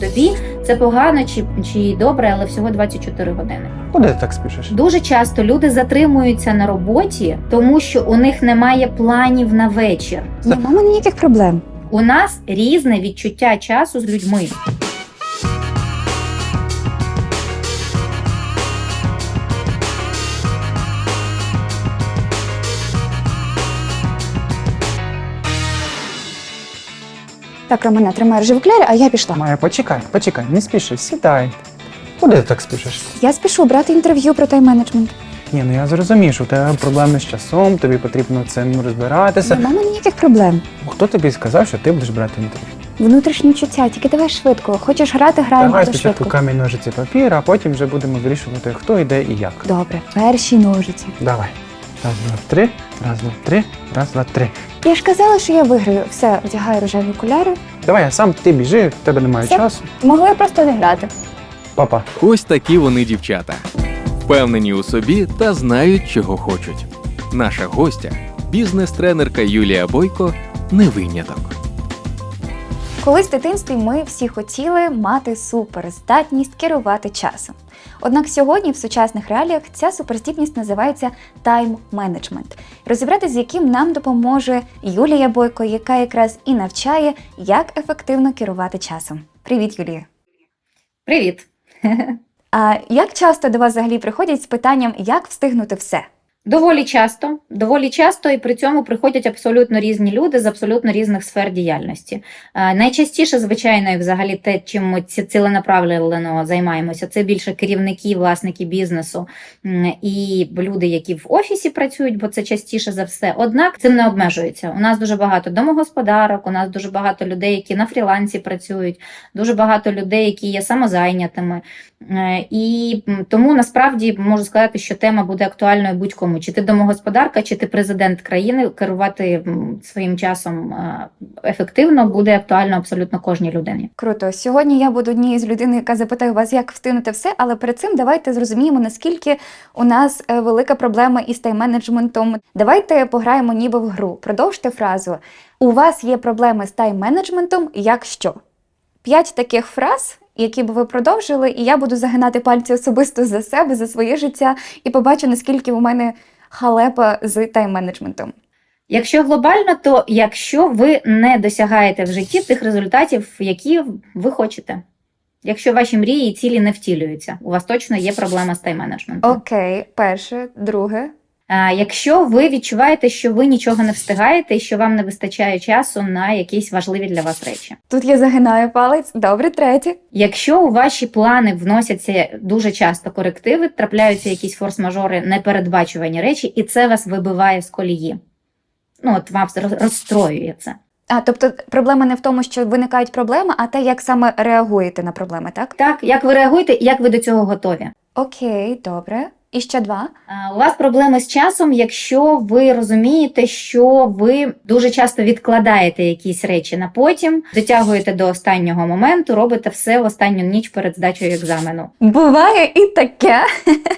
добі. Це погано чи, чи добре, але всього 24 години. Куди ти так спішиш? Дуже часто люди затримуються на роботі, тому що у них немає планів на вечір. Немає ніяких проблем. У нас різне відчуття часу з людьми. Так, Романе, тримай клярі, а я пішла. Майя, почекай, почекай, не спіши, сідай. Куди ти так спішиш? Я спішу брати інтерв'ю про тайм-менеджмент. Ні, ну я зрозумію, що у тебе проблеми з часом, тобі потрібно цим розбиратися. Нема ніяких проблем. Хто тобі сказав, що ти будеш брати інтерв'ю? Внутрішні чуття, тільки давай швидко. Хочеш грати, граємо Давай але спочатку швидко. камінь, ножиці, папір, а потім вже будемо вирішувати, хто йде і як. Добре, перші ножиці. Давай. Раз, два, три, раз, два, три, раз, два, три. Я ж казала, що я виграю. Все, одягаю рожеві окуляри. Давай, я сам ти біжи, в тебе немає Все. часу. Могли просто не грати. Папа. Ось такі вони дівчата, впевнені у собі та знають, чого хочуть. Наша гостя, бізнес-тренерка Юлія Бойко, не виняток. Колись в дитинстві ми всі хотіли мати суперздатність керувати часом. Однак сьогодні в сучасних реаліях ця суперздібність називається тайм-менеджмент, розібрати з яким нам допоможе Юлія Бойко, яка якраз і навчає, як ефективно керувати часом. Привіт, Юлія! Привіт! А як часто до вас взагалі приходять з питанням, як встигнути все? Доволі часто, доволі часто, і при цьому приходять абсолютно різні люди з абсолютно різних сфер діяльності. Найчастіше, звичайно, і взагалі те, чим ми ці- ціленаправлено займаємося, це більше керівники, власники бізнесу і люди, які в офісі працюють, бо це частіше за все. Однак цим не обмежується. У нас дуже багато домогосподарок, у нас дуже багато людей, які на фрілансі працюють, дуже багато людей, які є самозайнятими. Е, І тому насправді можу сказати, що тема буде актуальною будь-кому. Чи ти домогосподарка, чи ти президент країни, керувати своїм часом е, ефективно буде актуально абсолютно кожній людині. Круто. Сьогодні я буду однією з людей, яка запитає вас, як встигнути все, але перед цим давайте зрозуміємо, наскільки у нас е, велика проблема із тайм-менеджментом. Давайте пограємо ніби в гру. Продовжте фразу. У вас є проблеми з тайм-менеджментом, якщо. П'ять таких фраз, які б ви продовжили, і я буду загинати пальці особисто за себе, за своє життя, і побачу, наскільки у мене халепа з тайм-менеджментом. Якщо глобально, то якщо ви не досягаєте в житті тих результатів, які ви хочете. Якщо ваші мрії і цілі не втілюються, у вас точно є проблема з тайм-менеджментом. Окей, перше, друге. Якщо ви відчуваєте, що ви нічого не встигаєте і що вам не вистачає часу на якісь важливі для вас речі. Тут я загинаю палець. Добре, третє. Якщо у ваші плани вносяться дуже часто корективи, трапляються якісь форс-мажори, непередбачувані речі, і це вас вибиває з колії. Ну, от вам роз- розстроює це. А тобто проблема не в тому, що виникають проблеми, а те, як саме реагуєте на проблеми, так? Так, як ви реагуєте, і як ви до цього готові? Окей, добре. І ще два. У вас проблеми з часом, якщо ви розумієте, що ви дуже часто відкладаєте якісь речі на потім, дотягуєте до останнього моменту, робите все в останню ніч перед здачею екзамену. Буває і таке.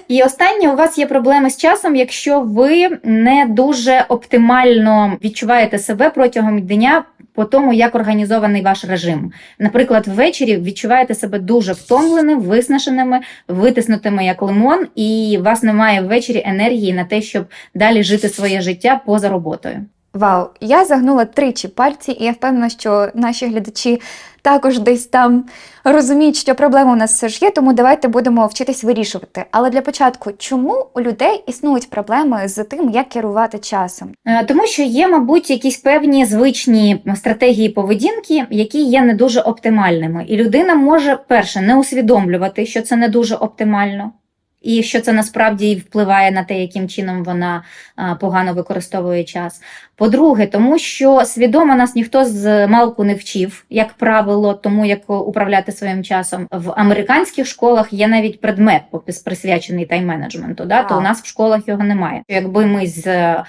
І останнє у вас є проблеми з часом, якщо ви не дуже оптимально відчуваєте себе протягом дня. По тому, як організований ваш режим. Наприклад, ввечері відчуваєте себе дуже втомленим, виснаженими, витиснутими як лимон, і у вас немає ввечері енергії на те, щоб далі жити своє життя поза роботою. Вау, я загнула тричі пальці, і я впевнена, що наші глядачі також десь там розуміють, що проблема у нас все ж є, тому давайте будемо вчитись вирішувати. Але для початку, чому у людей існують проблеми з тим, як керувати часом? Е, Тому що є, мабуть, якісь певні звичні стратегії поведінки, які є не дуже оптимальними. І людина може перше не усвідомлювати, що це не дуже оптимально. І що це насправді впливає на те, яким чином вона погано використовує час. По-друге, тому що свідомо нас ніхто з малку не вчив, як правило, тому як управляти своїм часом. В американських школах є навіть предмет присвячений тайм-менеджменту. Да? То у нас в школах його немає. Якби ми з е,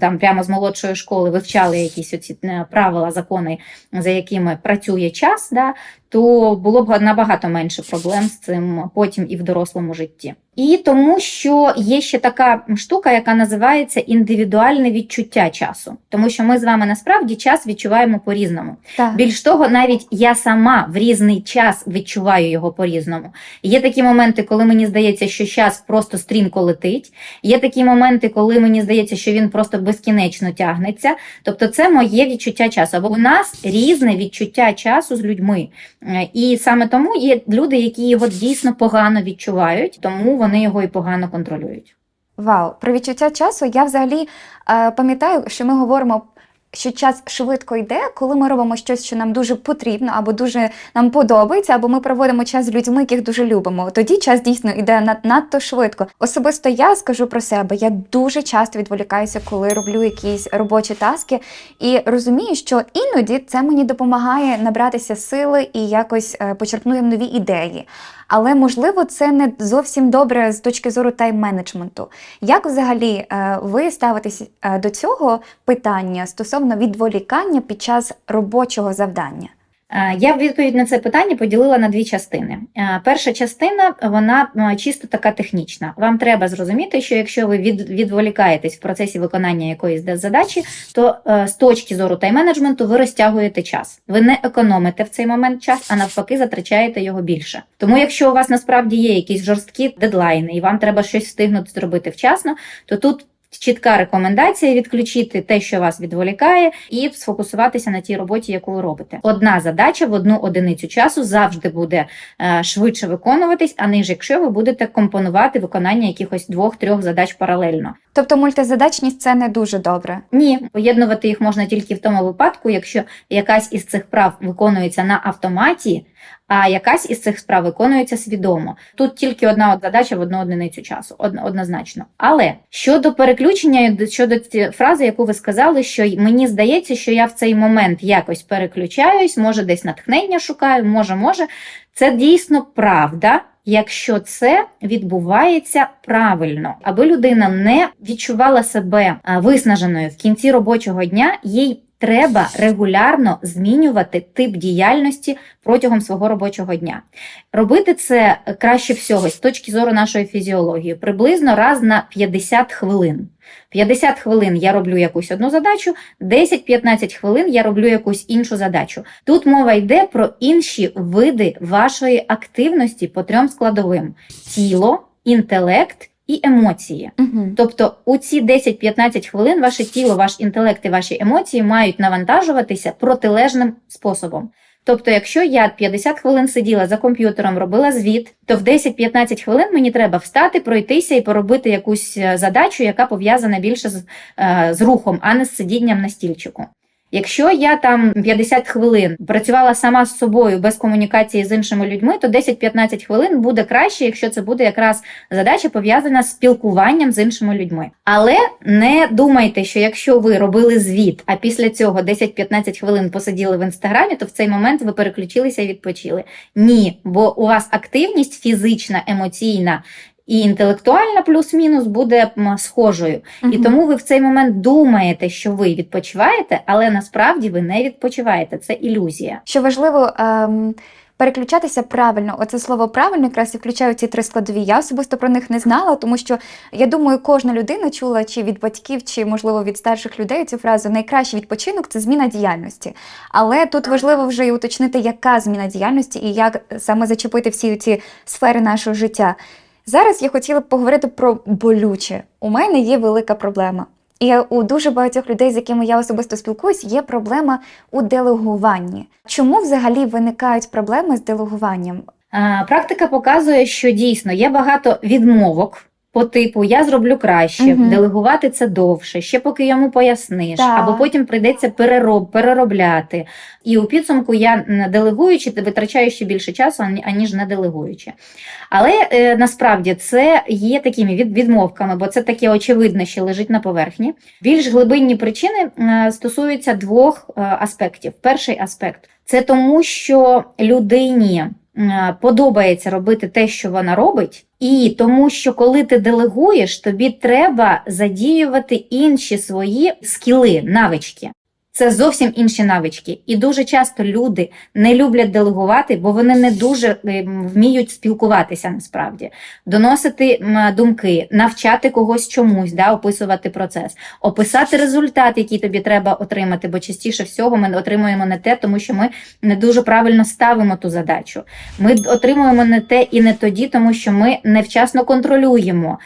там прямо з молодшої школи вивчали якісь оці е, правила, закони, за якими працює час, да, то було б набагато менше проблем з цим потім і в дорослому житті. І тому, що є ще така штука, яка називається індивідуальне відчуття часу, тому що ми з вами насправді час відчуваємо по-різному. Більш того, навіть я сама в різний час відчуваю його по-різному. Є такі моменти, коли мені здається, що час просто стрімко летить. Є такі моменти, коли мені здається, що він просто безкінечно тягнеться. Тобто, це моє відчуття часу. Або у нас різне відчуття часу з людьми. Е, І саме тому є люди, які його дійсно погано відчувають, тому вони його і погано контролюють. Вау, про відчуття часу я взагалі е, пам'ятаю, що ми говоримо. Що час швидко йде, коли ми робимо щось, що нам дуже потрібно, або дуже нам подобається, або ми проводимо час з людьми, яких дуже любимо. Тоді час дійсно йде над- надто швидко. Особисто я скажу про себе. Я дуже часто відволікаюся, коли роблю якісь робочі таски, і розумію, що іноді це мені допомагає набратися сили і якось е, почерпнути нові ідеї. Але можливо, це не зовсім добре з точки зору тайм-менеджменту. Як взагалі е, ви ставитесь е, до цього питання стосовно відволікання під час робочого завдання? Е, Я відповідь на це питання поділила на дві частини. Е, Перша частина вона е, чисто така технічна. Вам треба зрозуміти, що якщо ви відволікаєтесь в процесі виконання якоїсь задачі, то з точки зору тайм-менеджменту ви розтягуєте час. Ви не економите в цей момент час, а навпаки, затрачаєте його більше. Тому, якщо у вас насправді є якісь жорсткі дедлайни, і вам треба щось встигнути зробити вчасно, то тут. Чітка рекомендація відключити те, що вас відволікає, і сфокусуватися на тій роботі, яку ви робите. Одна задача в одну одиницю часу завжди буде е, швидше виконуватись, аніж якщо ви будете компонувати виконання якихось двох-трьох задач паралельно. Тобто мультизадачність це не дуже добре. Ні, поєднувати їх можна тільки в тому випадку, якщо якась із цих прав виконується на автоматі, а якась із цих справ виконується свідомо. Тут тільки одна задача в одну одиницю часу, однозначно. Але щодо переключення, щодо фрази, яку ви сказали, що мені здається, що я в цей момент якось переключаюсь, може десь натхнення шукаю, може, може. Це дійсно правда. Якщо це відбувається правильно, аби людина не відчувала себе виснаженою в кінці робочого дня, їй треба регулярно змінювати тип діяльності протягом свого робочого дня. Робити це краще всього з точки зору нашої фізіології, приблизно раз на 50 хвилин. 50 хвилин я роблю якусь одну задачу, 10-15 хвилин я роблю якусь іншу задачу. Тут мова йде про інші види вашої активності по трьом складовим: тіло, інтелект і емоції. Угу. Тобто у ці 10-15 хвилин ваше тіло, ваш інтелект і ваші емоції мають навантажуватися протилежним способом. Тобто, якщо я 50 хвилин сиділа за комп'ютером, робила звіт, то в 10-15 хвилин мені треба встати, пройтися і поробити якусь е, задачу, яка пов'язана більше з, е, з рухом, а не з сидінням на стільчику. Якщо я там 50 хвилин працювала сама з собою без комунікації з іншими людьми, то 10-15 хвилин буде краще, якщо це буде якраз задача пов'язана з спілкуванням з іншими людьми. Але не думайте, що якщо ви робили звіт, а після цього 10-15 хвилин посиділи в інстаграмі, то в цей момент ви переключилися і відпочили. Ні, бо у вас активність фізична, емоційна. І інтелектуальна плюс-мінус буде схожою. І тому ви в цей момент думаєте, що ви відпочиваєте, але насправді ви не відпочиваєте. Це ілюзія. Що важливо ем, переключатися правильно. Оце слово правильно якраз і включає ці три складові. Я особисто про них не знала, тому що я думаю, кожна людина чула чи від батьків, чи можливо від старших людей цю фразу найкращий відпочинок це зміна діяльності. Але тут важливо вже і уточнити, яка зміна діяльності і як саме зачепити всі ці сфери нашого життя. Зараз я хотіла б поговорити про болюче. У мене є велика проблема. І у дуже багатьох людей, з якими я особисто спілкуюсь, є проблема у делегуванні. Чому взагалі виникають проблеми з делегуванням? Практика показує, що дійсно є багато відмовок. По типу я зроблю краще, Мгм. делегувати це довше, ще поки йому поясниш, Так. або потім прийдеться перероб, переробляти. І у підсумку я м, делегуючи, витрачаю ще більше часу, ані- аніж не делегуючи. Але е, насправді це є такими від, відмовками, бо це таке очевидне, що лежить на поверхні. Більш глибинні причини е, стосуються двох е, аспектів. Перший аспект це тому, що людині е, подобається робити те, що вона робить, і тому, що коли ти делегуєш, тобі треба задіювати інші свої скіли, навички. Це зовсім інші навички. І дуже часто люди не люблять делегувати, бо вони не дуже ем, вміють спілкуватися насправді, доносити думки, навчати когось чомусь, да, описувати процес, описати результат, який тобі треба отримати, бо частіше всього ми отримуємо не те, тому що ми не дуже правильно ставимо ту задачу. Ми отримуємо не те і не тоді, тому що ми невчасно контролюємо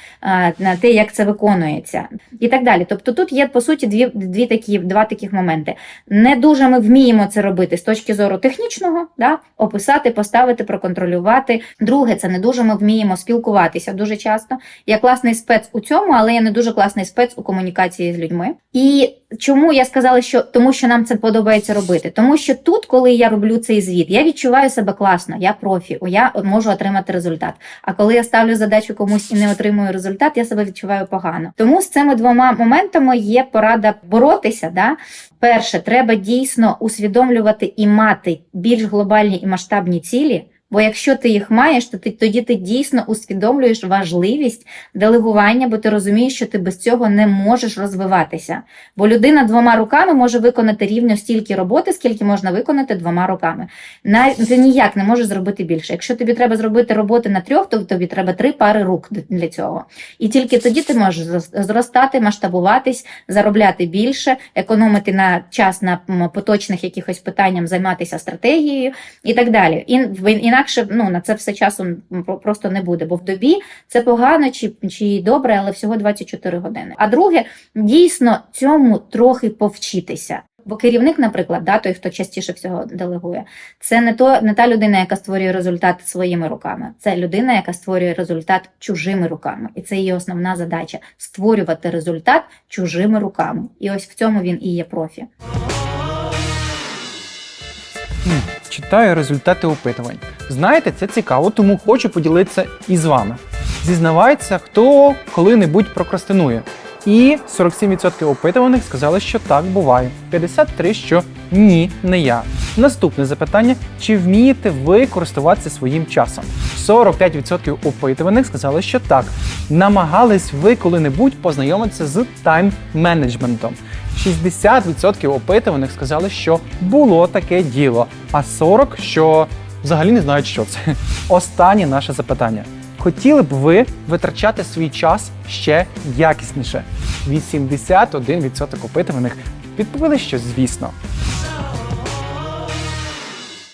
те, як це виконується, і так далі. Тобто тут є по суті дві, дві такі, два таких моменти. Не дуже ми вміємо це робити з точки зору технічного, да? описати, поставити, проконтролювати. Друге, це не дуже ми вміємо спілкуватися дуже часто. Я класний спец у цьому, але я не дуже класний спец у комунікації з людьми. І чому я сказала, що тому що нам це подобається робити? Тому що тут, коли я роблю цей звіт, я відчуваю себе класно, я профі, я можу отримати результат. А коли я ставлю задачу комусь і не отримую результат, я себе відчуваю погано. Тому з цими двома моментами є порада боротися. Да? Перше, треба дійсно усвідомлювати і мати більш глобальні і масштабні цілі. Бо якщо ти їх маєш, то ти тоді ти дійсно усвідомлюєш важливість делегування, бо ти розумієш, що ти без цього не можеш розвиватися. Бо людина двома руками може виконати рівно стільки роботи, скільки можна виконати двома руками. Ти ніяк не можеш зробити більше. Якщо тобі треба зробити роботи на трьох, то тобі треба три пари рук для цього. І тільки тоді ти можеш зростати, масштабуватись, заробляти більше, економити на час на поточних якихось питаннях, займатися стратегією і так далі. І інакше ну на це все часу просто не буде. Бо в добі це погано чи, чи добре, але всього 24 години. А друге, дійсно цьому трохи повчитися. Бо керівник, наприклад, да, той, хто частіше всього делегує, це не то не та людина, яка створює результат своїми руками. Це людина, яка створює результат чужими руками, і це її основна задача створювати результат чужими руками. І ось в цьому він і є профі. Читаю результати опитувань. Знаєте, це цікаво, тому хочу поділитися із вами. Зізнавається, хто коли-небудь прокрастинує. І 47% опитуваних сказали, що так буває. 53% що ні, не я. Наступне запитання: чи вмієте ви користуватися своїм часом? 45% опитуваних сказали, що так. Намагались ви коли-небудь познайомитися з тайм-менеджментом. 60% опитуваних сказали, що було таке діло, а 40% що взагалі не знають, що це. Останнє наше запитання. Хотіли б ви витрачати свій час ще якісніше? 81% опитуваних відповіли, що звісно.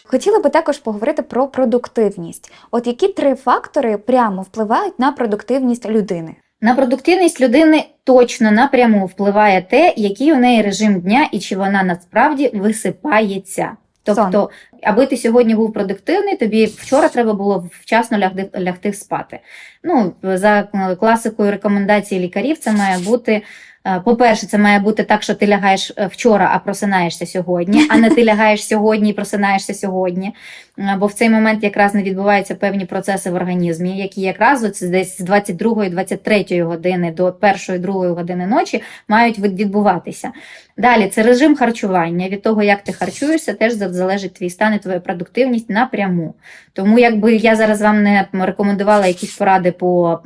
Хотіла би також поговорити про продуктивність. От які три фактори прямо впливають на продуктивність людини? На продуктивність людини точно напряму впливає те, який у неї режим дня і чи вона насправді висипається. Тобто, аби ти сьогодні був продуктивний, тобі вчора треба було вчасно лягти, лягти спати. Ну, за е, класикою рекомендацій лікарів, це має бути. Е, По-перше, це має бути так, що ти лягаєш е, вчора, а просинаєшся сьогодні, а не ти лягаєш сьогодні і просинаєшся сьогодні. Е, Бо в цей момент якраз не відбуваються певні процеси в організмі, які якраз оце десь з 22-23 години до 1-2 години ночі мають від- відбуватися. Далі це режим харчування. Від того, як ти харчуєшся, теж залежить твій стан і твоя продуктивність напряму. Тому, якби я зараз вам не рекомендувала якісь поради по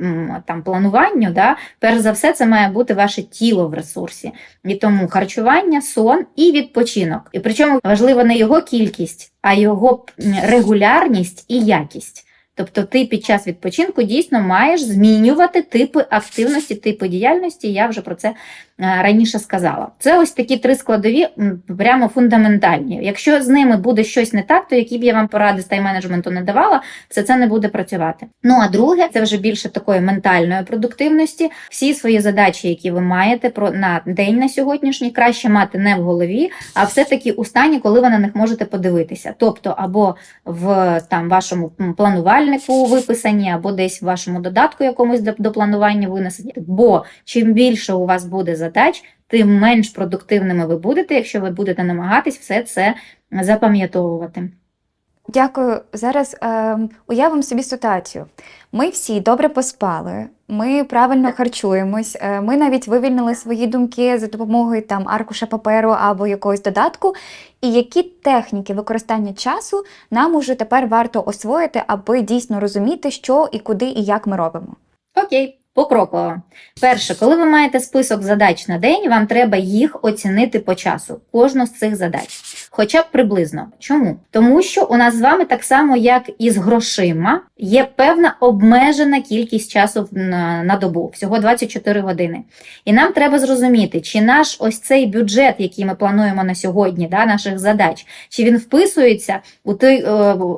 там плануванню, да, перш за все, це має бути ваше тіло в ресурсі. І тому харчування, сон і відпочинок. І причому важлива не його кількість, а його регулярність і якість. Тобто ти під час відпочинку дійсно маєш змінювати типи активності, типи діяльності. Я вже про це раніше сказала. Це ось такі три складові, прямо фундаментальні. Якщо з ними буде щось не так, то які б я вам поради з тайм-менеджменту не давала, все це не буде працювати. Ну а друге, це вже більше такої ментальної продуктивності. Всі свої задачі, які ви маєте про на день на сьогоднішній, краще мати не в голові, а все-таки у стані, коли ви на них можете подивитися. Тобто, або в там вашому планувальнику виписані, або десь в вашому додатку якомусь до, до планування винесені. Бо чим більше у вас буде задач, тим менш продуктивними ви будете, якщо ви будете намагатись все це запам'ятовувати. Дякую. Зараз е, уявимо собі ситуацію. Ми всі добре поспали, ми правильно харчуємось, е, ми навіть вивільнили свої думки за допомогою там аркуша паперу або якогось додатку. І які техніки використання часу нам уже тепер варто освоїти, аби дійсно розуміти, що і куди і як ми робимо. Окей. Покроково. Перше, коли ви маєте список задач на день, вам треба їх оцінити по часу, кожну з цих задач. Хоча б приблизно. Чому? Тому що у нас з вами так само, як і з грошима, є певна обмежена кількість часу на, на добу, всього 24 години. І нам треба зрозуміти, чи наш ось цей бюджет, який ми плануємо на сьогодні, да, наших задач, чи він вписується у той е,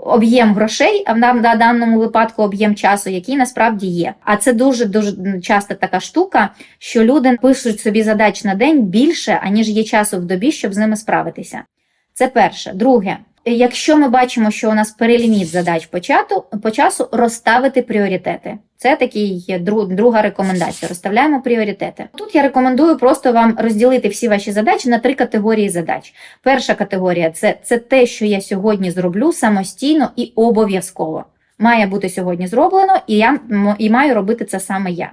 об'єм грошей, а нам на даному випадку об'єм часу, який насправді є. А це дуже дуже часто така штука, що люди пишуть собі задач на день більше, аніж є часу в добі, щоб з ними справитися. Це перше. Друге, якщо ми бачимо, що у нас переліміт задач по, чату, по часу, розставити пріоритети. Це такий друга рекомендація. Розставляємо пріоритети. Тут я рекомендую просто вам розділити всі ваші задачі на три категорії задач. Перша категорія це, це те, що я сьогодні зроблю самостійно і обов'язково. Має бути сьогодні зроблено, і я і маю робити це саме я.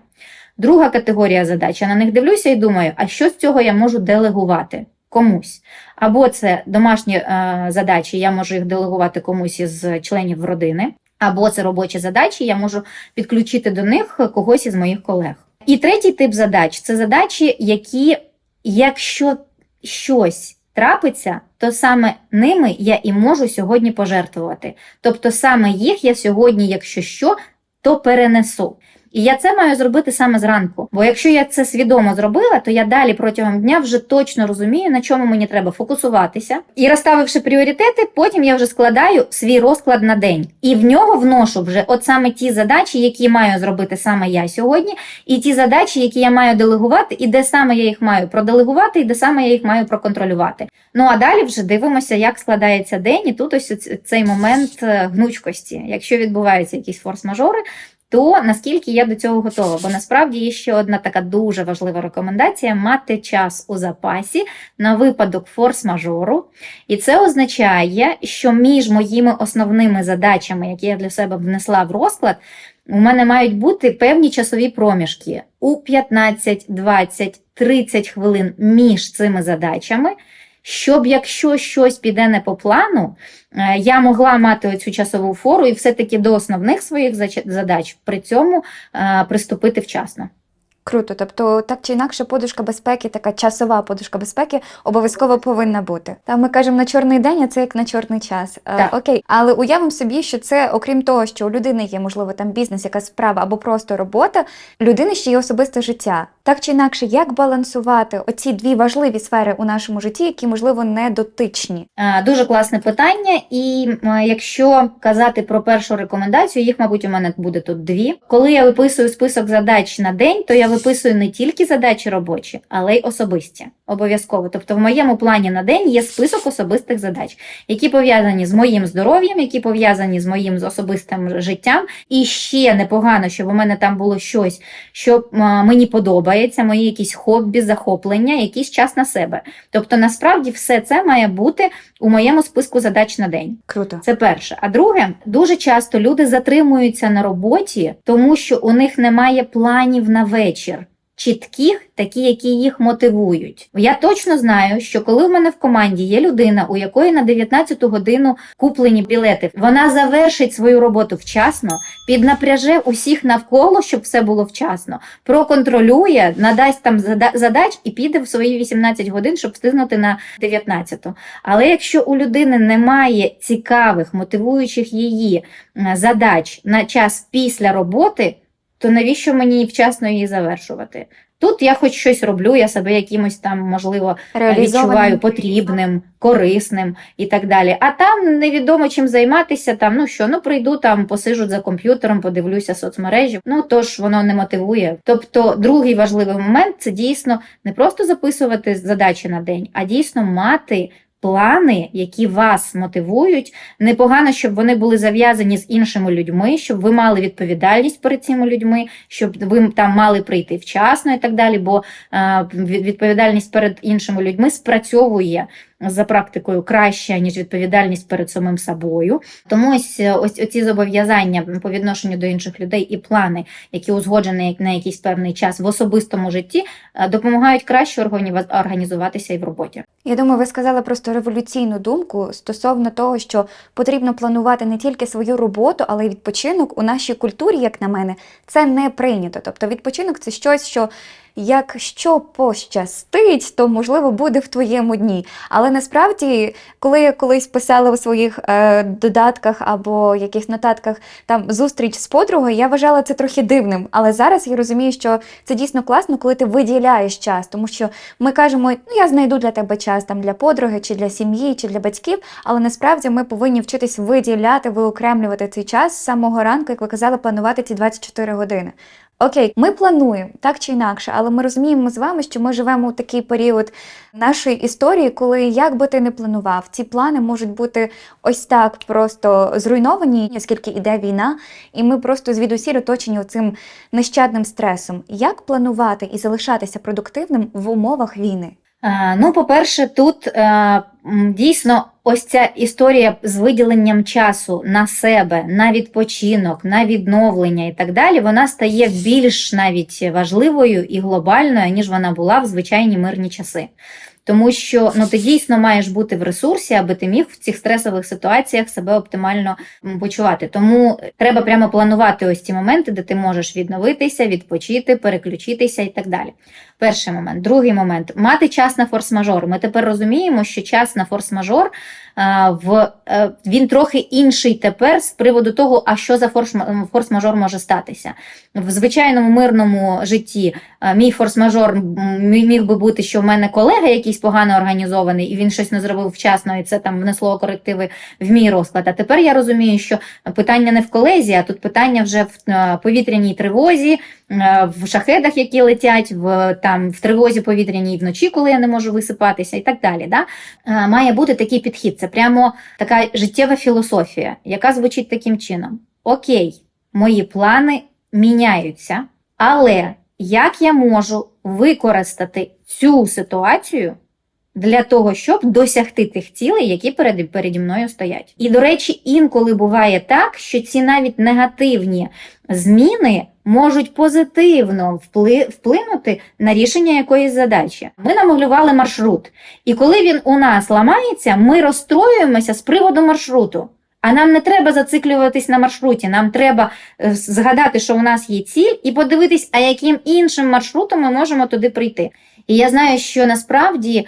Друга категорія задач. Я на них дивлюся і думаю, а що з цього я можу делегувати комусь? Або це домашні е, задачі, я можу їх делегувати комусь із членів родини, або це робочі задачі, я можу підключити до них когось із моїх колег. І третій тип задач це задачі, які, якщо щось трапиться, то саме ними я і можу сьогодні пожертвувати. Тобто саме їх я сьогодні, якщо що, то перенесу. І я це маю зробити саме зранку. Бо якщо я це свідомо зробила, то я далі протягом дня вже точно розумію, на чому мені треба фокусуватися. І розставивши пріоритети, потім я вже складаю свій розклад на день. І в нього вношу вже от саме ті задачі, які маю зробити саме я сьогодні, і ті задачі, які я маю делегувати, і де саме я їх маю проделегувати, і де саме я їх маю проконтролювати. Ну а далі вже дивимося, як складається день, і тут ось цей момент е, гнучкості. Якщо відбуваються якісь форс-мажори, то наскільки я до цього готова? Бо насправді є ще одна така дуже важлива рекомендація мати час у запасі на випадок форс-мажору. І це означає, що між моїми основними задачами, які я для себе внесла в розклад, у мене мають бути певні часові проміжки у 15, 20, 30 хвилин між цими задачами. Щоб якщо щось піде не по плану, е, я могла мати оцю часову фору і все-таки до основних своїх задач при цьому е, приступити вчасно. Круто, тобто так чи інакше, подушка безпеки, така часова подушка безпеки обов'язково повинна бути. Та ми кажемо на чорний день, а це як на чорний час. Е, окей, але уявимо собі, що це, окрім того, що у людини є, можливо, там бізнес, якась справа або просто робота, людини ще є особисте життя. Так чи інакше, як балансувати оці дві важливі сфери у нашому житті, які, можливо, не дотичні? Е, Дуже класне питання, і е, якщо казати про першу рекомендацію, їх, мабуть, у мене буде тут дві. Коли я виписую список задач на день, то я виписую не тільки задачі робочі, але й особисті. Обов'язково. Тобто, в моєму плані на день є список особистих задач, які пов'язані з моїм здоров'ям, які пов'язані з моїм з особистим життям. І ще непогано, щоб у мене там було щось, що мені подобається, мої якісь хобі, захоплення, якийсь час на себе. Тобто, насправді, все це має бути у моєму списку задач на день. Круто. Це перше. А друге, дуже часто люди затримуються на роботі, тому що у них немає планів на вечір. Чітких, такі, які їх мотивують. Я точно знаю, що коли в мене в команді є людина, у якої на 19 годину куплені білети, вона завершить свою роботу вчасно, піднапряже усіх навколо, щоб все було вчасно, проконтролює, надасть там задач і піде в свої 18 годин, щоб встигнути на 19. Але якщо у людини немає цікавих, мотивуючих її задач на час після роботи, то навіщо мені вчасно її завершувати? Тут я хоч щось роблю, я себе якимось там, можливо, відчуваю потрібним, корисним і так далі. А там невідомо чим займатися. Там ну що, ну прийду там, посижу за комп'ютером, подивлюся соцмережі. Ну тож воно не мотивує. Тобто, другий важливий момент це дійсно не просто записувати задачі на день, а дійсно мати. Плани, які вас мотивують, непогано, щоб вони були зав'язані з іншими людьми, щоб ви мали відповідальність перед цими людьми, щоб ви там мали прийти вчасно і так далі. Бо е, відповідальність перед іншими людьми спрацьовує за практикою краща, ніж відповідальність перед самим собою. Тому ось ось оці зобов'язання по відношенню до інших людей і плани, які узгоджені на якийсь певний час в особистому житті, е, допомагають краще органі- організуватися і в роботі. Я думаю, ви сказали просто революційну думку стосовно того, що потрібно планувати не тільки свою роботу, але й відпочинок у нашій культурі, як на мене, це не прийнято. Тобто відпочинок це щось, що якщо пощастить, то можливо буде в твоєму дні. Але насправді, коли я колись писала у своїх е, додатках або якихось нотатках там зустріч з подругою, я вважала це трохи дивним. Але зараз я розумію, що це дійсно класно, коли ти виділяєш час, тому що ми кажемо, ну я знайду для тебе час там для подруги, чи для сім'ї, чи для батьків. Але насправді ми повинні вчитись виділяти, виокремлювати цей час з самого ранку, як ви казали, планувати ці 24 години. Окей, ми плануємо так чи інакше, але ми розуміємо з вами, що ми живемо у такий період нашої історії, коли як би ти не планував, ці плани можуть бути ось так просто зруйновані, оскільки іде війна, і ми просто звідусіль оточені цим нещадним стресом. Як планувати і залишатися продуктивним в умовах війни? Е, Ну, по-перше, тут е, дійсно ось ця історія з виділенням часу на себе, на відпочинок, на відновлення і так далі, вона стає більш навіть важливою і глобальною, ніж вона була в звичайні мирні часи. Тому що ну ти дійсно маєш бути в ресурсі, аби ти міг в цих стресових ситуаціях себе оптимально почувати. Тому треба прямо планувати ось ці моменти, де ти можеш відновитися, відпочити, переключитися і так далі. Перший момент. Другий момент мати час на форс-мажор. Ми тепер розуміємо, що час на форс-мажор а, в е, він трохи інший тепер з приводу того, а що за форс- форс-мажор може статися. В звичайному мирному житті а, мій форс-мажор міг би бути, що в мене колега якийсь погано організований, і він щось не зробив вчасно, і це там внесло корективи в мій розклад. А тепер я розумію, що питання не в колезі, а тут питання вже в е, повітряній тривозі, е, в шахедах, які летять, в там в тривозі повітряній вночі, коли я не можу висипатися, і так далі. Да? Е, Має бути такий підхід. Це прямо така життєва філософія, яка звучить таким чином: Окей, мої плани міняються, але як я можу використати цю ситуацію? Для того, щоб досягти тих цілей, які перед, переді мною стоять. І, до речі, інколи буває так, що ці навіть негативні зміни можуть позитивно впли- вплинути на рішення якоїсь задачі. Ми намалювали маршрут, і коли він у нас ламається, ми розстроюємося з приводу маршруту. А нам не треба зациклюватись на маршруті. Нам треба е, згадати, що у нас є ціль, і подивитись, а яким іншим маршрутом ми можемо туди прийти. І я знаю, що насправді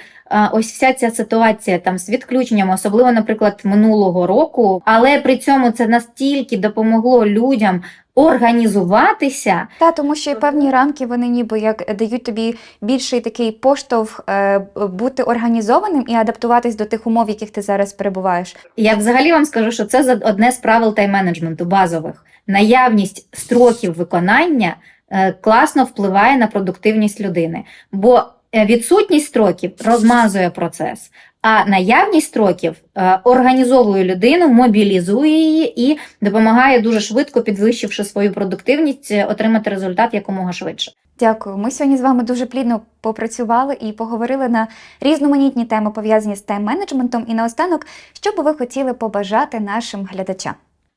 ось вся ця ситуація там з відключенням, особливо, наприклад, минулого року, але при цьому це настільки допомогло людям організуватися. Та тому що і певні рамки вони ніби як дають тобі більший такий поштовх е, бути організованим і адаптуватись до тих умов, в яких ти зараз перебуваєш. Я взагалі вам скажу, що це одне з правил тайм-менеджменту базових. Наявність строків виконання е, класно впливає на продуктивність людини, бо е, відсутність строків розмазує процес. А наявність строків е, організовує людину, мобілізує її і допомагає дуже швидко, підвищивши свою продуктивність, е, отримати результат якомога швидше. Дякую. Ми сьогодні з вами дуже плідно попрацювали і поговорили на різноманітні теми, пов'язані з тайм-менеджментом. І наостанок, що би ви хотіли побажати нашим глядачам?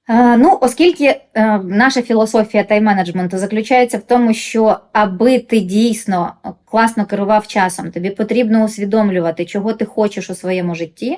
Е, Ну, оскільки е, наша філософія тайм-менеджменту заключається в тому, що аби ти дійсно класно керував часом, тобі потрібно усвідомлювати, чого ти хочеш у своєму житті,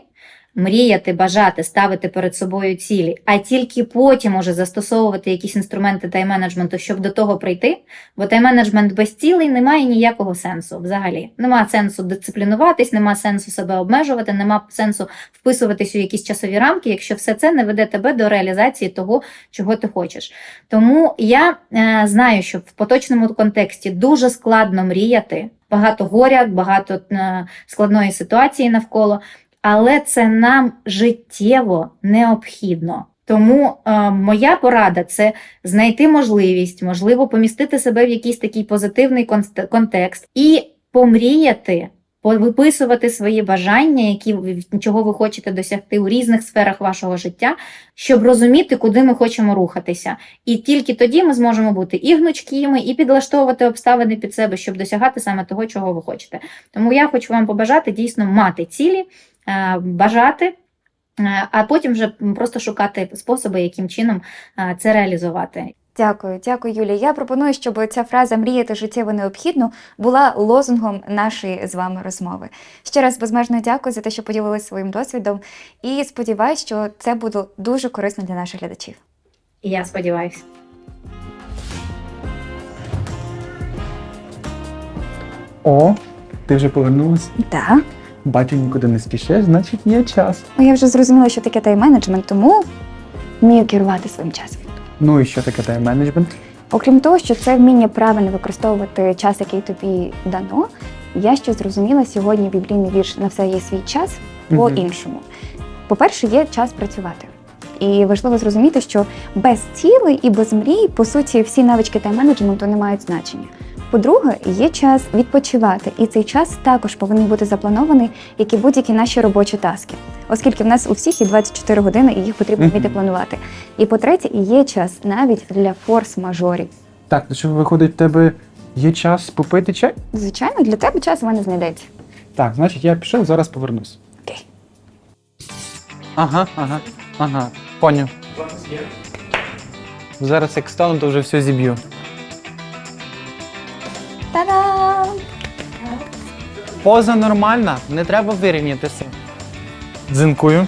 мріяти, бажати, ставити перед собою цілі, а тільки потім уже застосовувати якісь інструменти тайм-менеджменту, щоб до того прийти. Бо тайм-менеджмент без цілей не має ніякого сенсу взагалі. Нема сенсу дисциплінуватись, нема сенсу себе обмежувати, нема сенсу вписуватись у якісь часові рамки, якщо все це не веде тебе до реалізації того, чого ти хочеш. Тому я е, знаю, що в поточному контексті дуже складно мріяти, багато горя, багато е, складної ситуації навколо, але це нам життєво необхідно. Тому е, моя порада це знайти можливість, можливо, помістити себе в якийсь такий позитивний контекст і помріяти, виписувати свої бажання, які чого ви хочете досягти у різних сферах вашого життя, щоб розуміти, куди ми хочемо рухатися. І тільки тоді ми зможемо бути і гнучкими, і підлаштовувати обставини під себе, щоб досягати саме того, чого ви хочете. Тому я хочу вам побажати дійсно мати цілі, бажати, е, а потім вже просто шукати способи, яким чином е, це реалізувати. Дякую, дякую, Юлія. Я пропоную, щоб ця фраза мріяти життєво необхідно була лозунгом нашої з вами розмови. Ще раз безмежно дякую за те, що поділилися своїм досвідом, і сподіваюся, що це буде дуже корисно для наших глядачів. Я сподіваюся. О, ти вже повернулася? Так. Бачу, нікуди не спішиш, значить є час. Ну, я вже зрозуміла, що таке тайм-менеджмент, тому вмію керувати своїм часом. Ну і що таке тайм-менеджмент? Окрім того, що це вміння правильно використовувати час, який тобі дано, я ще зрозуміла сьогодні біблійний вірш на все є свій час по-іншому. По-перше, є час працювати. І важливо зрозуміти, що без цілей і без мрій, по суті, всі навички тайм-менеджменту не мають значення. По-друге, є час відпочивати, і цей час також повинен бути запланований, як і будь-які наші робочі таски, оскільки в нас у всіх є 24 години, і їх потрібно вміти планувати. І по-третє, є час навіть для форс-мажорів. Так, то що виходить, в тебе є час попити чай? Звичайно, для тебе час у мене знайдеться. Так, значить я пішов, зараз повернусь. Окей. Ага, ага, ага. Поняв. Зараз як стану, то вже все зіб'ю. Та-дам! Поза нормальна, не треба вирівнятися. Дзинкую.